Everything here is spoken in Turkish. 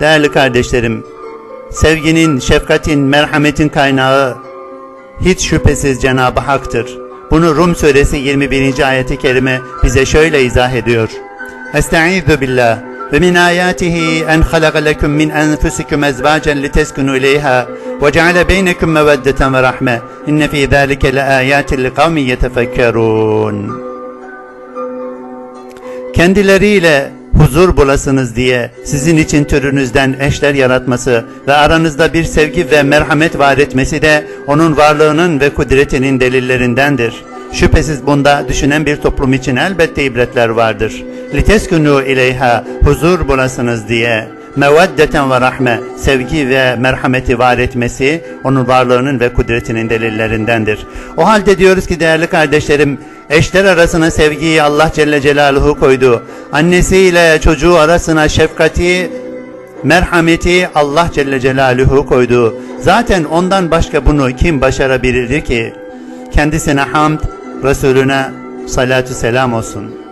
Değerli kardeşlerim, sevginin, şefkatin, merhametin kaynağı hiç şüphesiz Cenab-ı Hak'tır. Bunu Rum suresi 21. ayeti kerime bize şöyle izah ediyor. Estaizu billah ve min ayatihi en halaka lekum min enfusikum ezvacen liteskunu ileyha ve ceale beynekum meveddeten ve rahme inne fi zalike le ayatin li kavmin yetefekkerun. Kendileriyle huzur bulasınız diye sizin için türünüzden eşler yaratması ve aranızda bir sevgi ve merhamet var etmesi de onun varlığının ve kudretinin delillerindendir. Şüphesiz bunda düşünen bir toplum için elbette ibretler vardır. Liteskunu ileyha huzur bulasınız diye meveddeten ve rahme sevgi ve merhameti var etmesi onun varlığının ve kudretinin delillerindendir. O halde diyoruz ki değerli kardeşlerim eşler arasına sevgiyi Allah Celle Celaluhu koydu. Annesiyle çocuğu arasına şefkati merhameti Allah Celle Celaluhu koydu. Zaten ondan başka bunu kim başarabilirdi ki? Kendisine hamd, Resulüne salatu selam olsun.